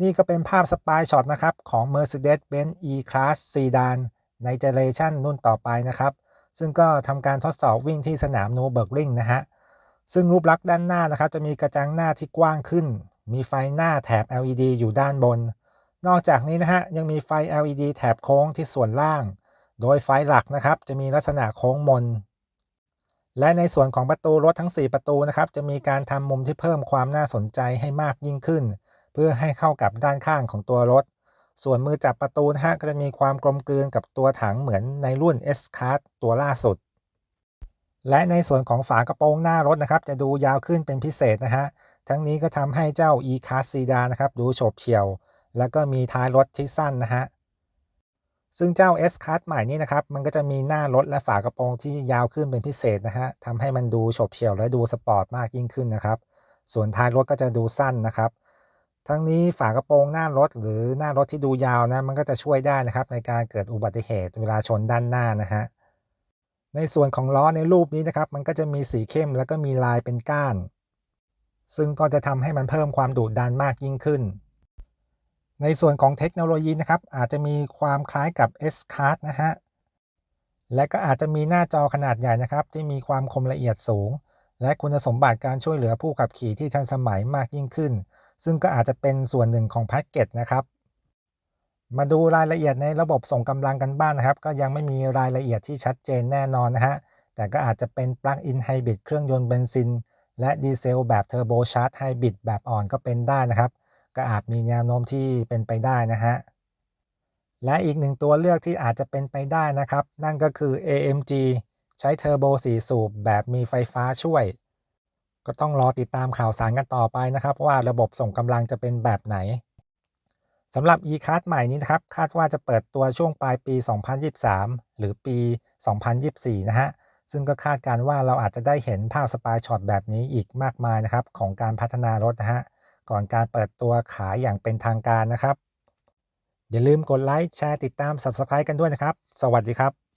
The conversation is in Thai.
นี่ก็เป็นภาพสปายช็อตนะครับ ของ Mercedes-Benz E-Class Sedan ในเจเนเรชันรุ่นต่อไปนะครับ ซึ่งก็ทำการทดสอบวิ่งที่สนามนูเบิร์กริงนะฮะ ซึ่งรูปลักษณ์ด้านหน้านะครับ จะมีกระจังหน้าที่กว้างขึ้น มีไฟหน้าแถบ LED อยู่ด้านบน นอกจากนี้นะฮะ ยังมีไฟ LED แถบโค้งที่ส่วนล่าง โดยไฟหลักนะครับ จะมีลักษณะโค้งมน และในส่วนของประตูรถทั้ง 4 ประตูนะครับ จะมีการทำมุมที่เพิ่มความน่าสนใจให้มากยิ่งขึ้น เพื่อให้เข้ากับด้านข้างของตัวรถ ส่วนมือจับประตูนะฮะก็จะมีความกลมกลืนกับตัวถังเหมือนในรุ่น S Class ตัวล่าสุด และในส่วนของฝากระโปรงหน้ารถนะครับ จะดูยาวขึ้นเป็นพิเศษนะฮะทั้งนี้ก็ทำให้เจ้า E Class Sedan นะครับดูโฉบเฉี่ยว แล้วก็มีท้ายรถที่สั้นนะฮะซึ่งเจ้า S Class ใหม่นี้นะครับ มันก็จะมีหน้ารถและฝากระโปรงที่ยาวขึ้นเป็นพิเศษนะฮะทำให้มันดูโฉบเฉี่ยวและดูสปอร์ตมากยิ่งขึ้นนะครับ ส่วนท้ายรถก็จะดูสั้นนะครับ ทั้งนี้ฝากระโปรงหน้ารถหรือหน้ารถที่ดูยาวนะมันก็จะช่วยได้นะครับ ในการเกิดอุบัติเหตุเวลาชนด้านหน้านะฮะในส่วนของล้อในรูปนี้นะครับ มันก็จะมีสีเข้มแล้วก็มีลายเป็นก้าน ซึ่งก็จะทำให้มันเพิ่มความดุดันมากยิ่งขึ้น ในส่วนของเทคโนโลยีนะครับ อาจจะมีความคล้ายกับ S Card นะฮะและก็อาจจะมีหน้าจอขนาดใหญ่นะครับ ที่มีความคมละเอียดสูง และคุณสมบัติการช่วยเหลือผู้ขับขี่ที่ทันสมัยมากยิ่งขึ้น ซึ่งก็อาจจะเป็นส่วนหนึ่งของแพ็กเกจนะครับ มาดูรายละเอียดในระบบส่งกำลังกันบ้างนนะครับ ก็ยังไม่มีรายละเอียดที่ชัดเจนแน่นอนนะฮะ แต่ก็อาจจะเป็นปลั๊กอินไฮบริดเครื่องยนต์เบนซิน และดีเซลแบบเทอร์โบชาร์จไฮบริดแบบอ่อนก็เป็นได้นะครับ ก็อาจมีแนวโน้มที่เป็นไปได้นะฮะและอีกหนึ่งตัวเลือกที่อาจจะเป็นไปได้นะครับ นั่นก็คือ AMG ใช้เทอร์โบ4สูบแบบมีไฟฟ้าช่วย ก็ต้องรอติดตามข่าวสารกันต่อไปนะครับ ว่าระบบส่งกำลังจะเป็นแบบไหนสำหรับ e-card ใหม่นี้นะครับ คาดว่าจะเปิดตัวช่วงปลายปี 2023 หรือปี 2024 นะฮะ ซึ่งก็คาดการว่าเราอาจจะได้เห็นภาพสปายช็อตแบบนี้อีกมากมายนะครับ ของการพัฒนารถนะฮะ ก่อนการเปิดตัวขายอย่างเป็นทางการนะครับ อย่าลืมกดไลค์แชร์ติดตาม Subscribe กันด้วยนะครับ สวัสดีครับ